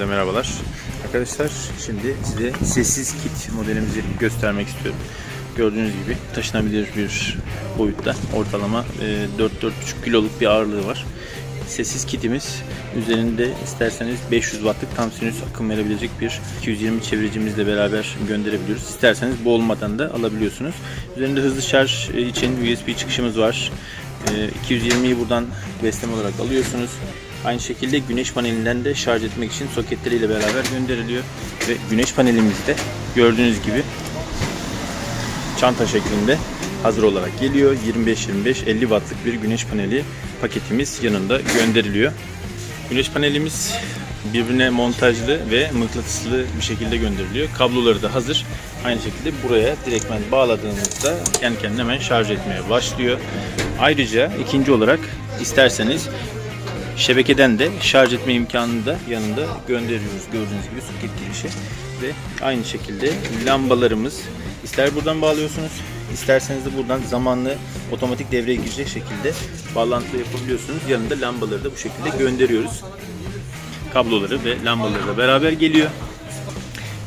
Herkese merhabalar. Arkadaşlar şimdi size sessiz kit modelimizi göstermek istiyorum. Gördüğünüz gibi taşınabilir bir boyutta ortalama e, 4-4,5 kiloluk bir ağırlığı var. Sessiz kitimiz üzerinde isterseniz 500 wattlık tam sinüs akım verebilecek bir 220 çeviricimizle beraber gönderebiliyoruz. İsterseniz bu olmadan da alabiliyorsunuz. Üzerinde hızlı şarj için USB çıkışımız var. E, 220'yi buradan besleme olarak alıyorsunuz. Aynı şekilde güneş panelinden de şarj etmek için soketleriyle beraber gönderiliyor. Ve güneş panelimiz de gördüğünüz gibi çanta şeklinde hazır olarak geliyor. 25-25 50 wattlık bir güneş paneli paketimiz yanında gönderiliyor. Güneş panelimiz birbirine montajlı ve mıknatıslı bir şekilde gönderiliyor. Kabloları da hazır. Aynı şekilde buraya direktmen bağladığınızda kendi kendine hemen şarj etmeye başlıyor. Ayrıca ikinci olarak isterseniz şebekeden de şarj etme imkanını da yanında gönderiyoruz gördüğünüz gibi soket girişi ve aynı şekilde lambalarımız ister buradan bağlıyorsunuz isterseniz de buradan zamanlı otomatik devreye girecek şekilde bağlantı yapabiliyorsunuz yanında lambaları da bu şekilde gönderiyoruz kabloları ve lambaları da beraber geliyor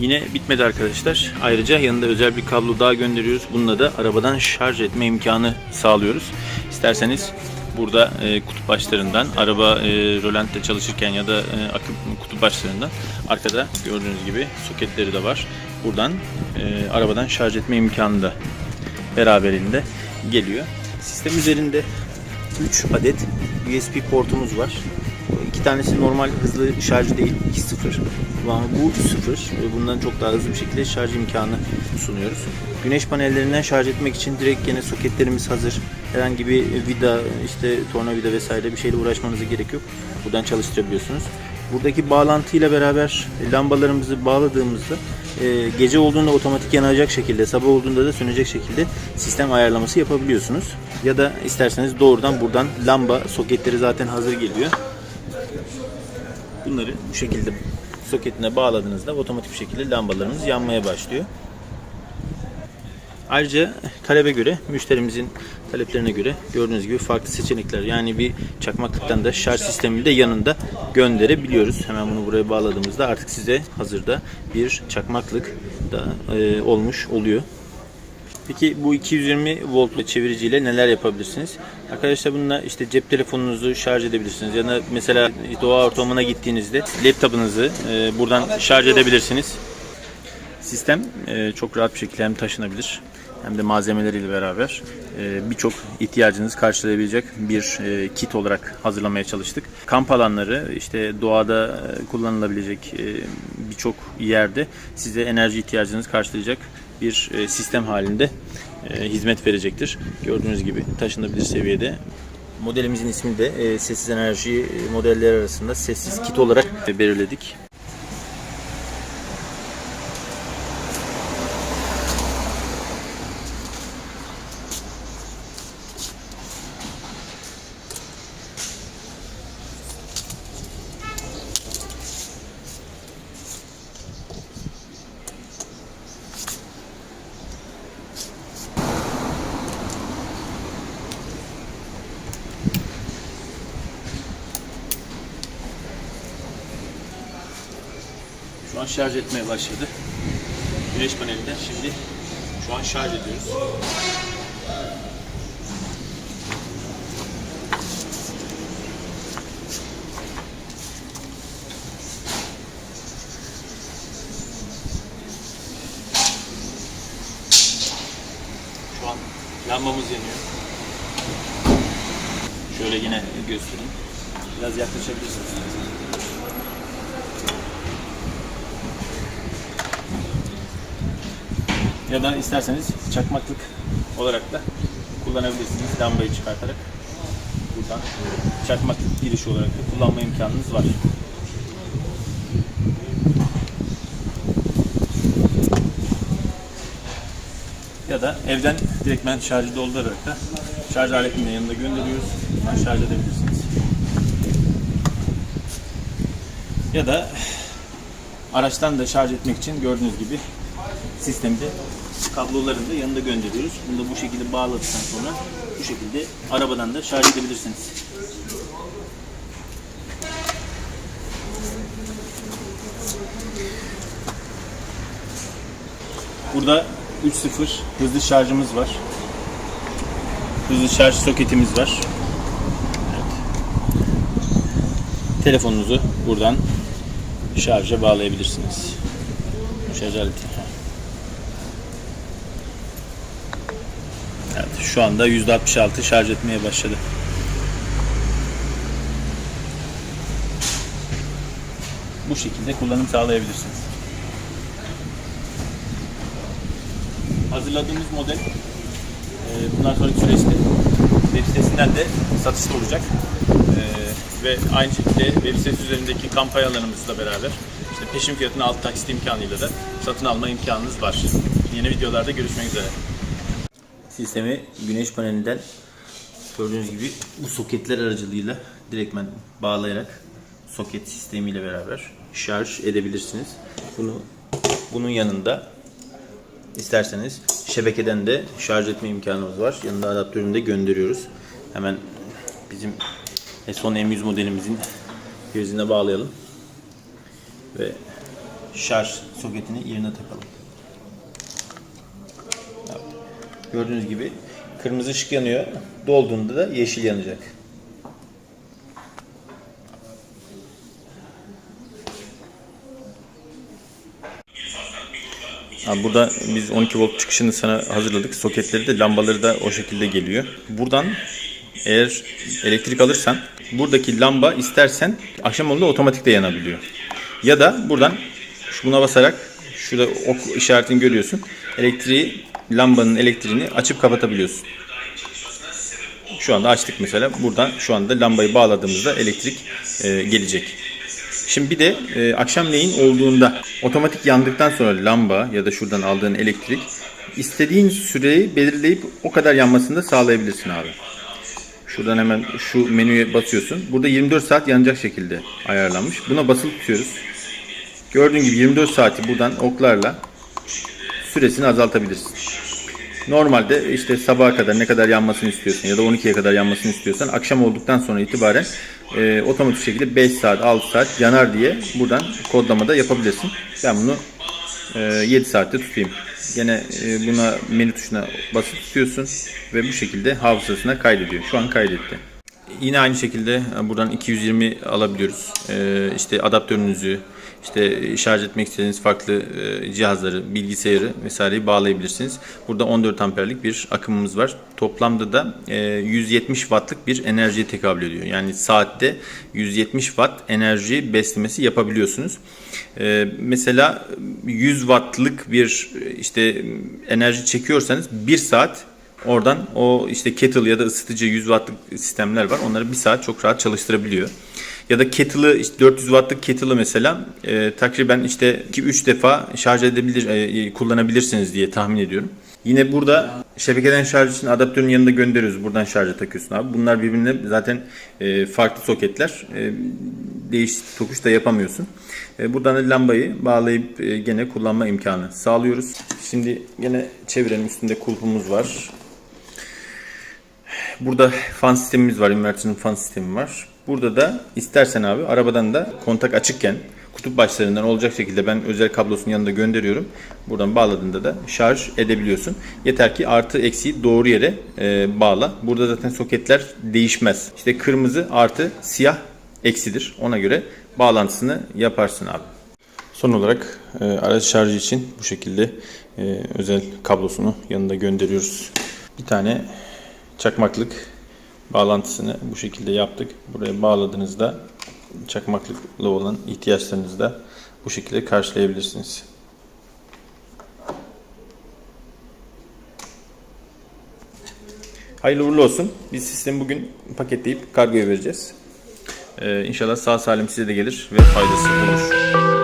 Yine bitmedi arkadaşlar. Ayrıca yanında özel bir kablo daha gönderiyoruz. Bununla da arabadan şarj etme imkanı sağlıyoruz. İsterseniz burada e, kutup başlarından araba e, rolantte çalışırken ya da e, akım kutup başlarından arkada gördüğünüz gibi soketleri de var. Buradan e, arabadan şarj etme imkanı da beraberinde geliyor. Sistem üzerinde 3 adet USB portumuz var. İki tanesi normal hızlı şarj değil, 2.0. Ama bu 0 ve bundan çok daha hızlı bir şekilde şarj imkanı sunuyoruz. Güneş panellerinden şarj etmek için direkt yine soketlerimiz hazır. Herhangi bir vida, işte tornavida vesaire bir şeyle uğraşmanıza gerek yok. Buradan çalıştırabiliyorsunuz. Buradaki bağlantıyla beraber lambalarımızı bağladığımızda e, gece olduğunda otomatik yanacak şekilde, sabah olduğunda da sönecek şekilde sistem ayarlaması yapabiliyorsunuz. Ya da isterseniz doğrudan buradan lamba soketleri zaten hazır geliyor. Bunları bu şekilde soketine bağladığınızda otomatik bir şekilde lambalarımız yanmaya başlıyor. Ayrıca talebe göre, müşterimizin taleplerine göre gördüğünüz gibi farklı seçenekler. Yani bir çakmaklıktan da şarj sistemi de yanında gönderebiliyoruz. Hemen bunu buraya bağladığımızda artık size hazırda bir çakmaklık da e, olmuş oluyor. Peki bu 220 voltlu çeviriciyle neler yapabilirsiniz? Arkadaşlar bununla işte cep telefonunuzu şarj edebilirsiniz. Ya da mesela doğa ortamına gittiğinizde laptopunuzu e, buradan şarj edebilirsiniz. Sistem e, çok rahat bir şekilde hem taşınabilir hem de malzemeleriyle beraber e, birçok ihtiyacınızı karşılayabilecek bir kit olarak hazırlamaya çalıştık. Kamp alanları, işte doğada kullanılabilecek birçok yerde size enerji ihtiyacınızı karşılayacak bir sistem halinde hizmet verecektir. Gördüğünüz gibi taşınabilir seviyede. Modelimizin ismini de e, sessiz enerji e, modelleri arasında sessiz kit olarak e, belirledik. Şu an şarj etmeye başladı. Güneş panelinden şimdi şu an şarj ediyoruz. Şu an lambamız yanıyor. Şöyle yine göstereyim. Biraz yaklaşabilirsiniz. Ya da isterseniz çakmaklık olarak da kullanabilirsiniz lambayı çıkartarak. Buradan çakmaklık girişi olarak da kullanma imkanınız var. Ya da evden direktmen şarjı doldurarak da şarj aletinin de yanında gönderiyoruz. Buradan şarj edebilirsiniz. Ya da araçtan da şarj etmek için gördüğünüz gibi sistemde kablolarını da yanında gönderiyoruz. Bunu da bu şekilde bağladıktan sonra bu şekilde arabadan da şarj edebilirsiniz. Burada 3.0 hızlı şarjımız var. Hızlı şarj soketimiz var. Evet. Telefonunuzu buradan şarja bağlayabilirsiniz. Şarj aleti. Evet, şu anda %66 şarj etmeye başladı. Bu şekilde kullanım sağlayabilirsiniz. Hazırladığımız model e, bundan sonraki süreçte web sitesinden de satışta olacak. E, ve aynı şekilde web sitesi üzerindeki kampanyalarımızla beraber işte peşin fiyatına alt taksit imkanıyla da satın alma imkanınız var. Yeni videolarda görüşmek üzere. Sistemi güneş panelinden gördüğünüz gibi bu soketler aracılığıyla direktmen bağlayarak soket sistemiyle beraber şarj edebilirsiniz. Bunu bunun yanında isterseniz şebekeden de şarj etme imkanımız var. Yanında adaptörünü de gönderiyoruz. Hemen bizim son M100 modelimizin prizine bağlayalım ve şarj soketini yerine takalım. Gördüğünüz gibi kırmızı ışık yanıyor. Dolduğunda da yeşil yanacak. Abi burada biz 12 volt çıkışını sana hazırladık. Soketleri de lambaları da o şekilde geliyor. Buradan eğer elektrik alırsan buradaki lamba istersen akşam olduğunda otomatik de yanabiliyor. Ya da buradan şu buna basarak şurada ok işaretini görüyorsun. Elektriği lambanın elektriğini açıp kapatabiliyorsun. Şu anda açtık mesela. Buradan şu anda lambayı bağladığımızda elektrik e, gelecek. Şimdi bir de e, akşamleyin olduğunda otomatik yandıktan sonra lamba ya da şuradan aldığın elektrik istediğin süreyi belirleyip o kadar yanmasını da sağlayabilirsin abi. Şuradan hemen şu menüye basıyorsun. Burada 24 saat yanacak şekilde ayarlanmış. Buna basılı tutuyoruz. Gördüğün gibi 24 saati buradan oklarla süresini azaltabilirsin. Normalde işte sabaha kadar ne kadar yanmasını istiyorsan ya da 12'ye kadar yanmasını istiyorsan akşam olduktan sonra itibaren e, otomatik şekilde 5 saat 6 saat yanar diye buradan kodlamada yapabilirsin. Ben bunu e, 7 saatte tutayım. Gene e, buna menü tuşuna basıp tutuyorsun ve bu şekilde hafızasına kaydediyor. Şu an kaydetti. Yine aynı şekilde buradan 220 alabiliyoruz. E, işte adaptörünüzü, işte şarj etmek istediğiniz farklı e, cihazları, bilgisayarı vesaireyi bağlayabilirsiniz. Burada 14 amperlik bir akımımız var. Toplamda da e, 170 wattlık bir enerjiye tekabül ediyor. Yani saatte 170 watt enerji beslemesi yapabiliyorsunuz. E, mesela 100 wattlık bir e, işte enerji çekiyorsanız 1 saat Oradan o işte kettle ya da ısıtıcı 100 wattlık sistemler var. Onları bir saat çok rahat çalıştırabiliyor. Ya da kettle'ı işte 400 wattlık kettle'ı mesela e, takriben işte 2-3 defa şarj edebilir e, kullanabilirsiniz diye tahmin ediyorum. Yine burada şebekeden şarj için adaptörün yanında gönderiyoruz. Buradan şarja takıyorsun abi. Bunlar birbirine zaten e, farklı soketler. E, değişik tokuş da yapamıyorsun. E, buradan da lambayı bağlayıp e, gene kullanma imkanı sağlıyoruz. Şimdi gene çevirelim. Üstünde kulpumuz var. Burada fan sistemimiz var. Inverter'ın fan sistemi var. Burada da istersen abi arabadan da kontak açıkken kutup başlarından olacak şekilde ben özel kablosunun yanında gönderiyorum. Buradan bağladığında da şarj edebiliyorsun. Yeter ki artı eksiği doğru yere e, bağla. Burada zaten soketler değişmez. İşte kırmızı artı siyah eksidir. Ona göre bağlantısını yaparsın abi. Son olarak e, araç şarjı için bu şekilde e, özel kablosunu yanında gönderiyoruz. Bir tane çakmaklık bağlantısını bu şekilde yaptık. Buraya bağladığınızda çakmaklıkla olan ihtiyaçlarınızı da bu şekilde karşılayabilirsiniz. Hayırlı uğurlu olsun. Biz sistemi bugün paketleyip kargoya vereceğiz. Ee, inşallah sağ salim size de gelir ve faydası olur.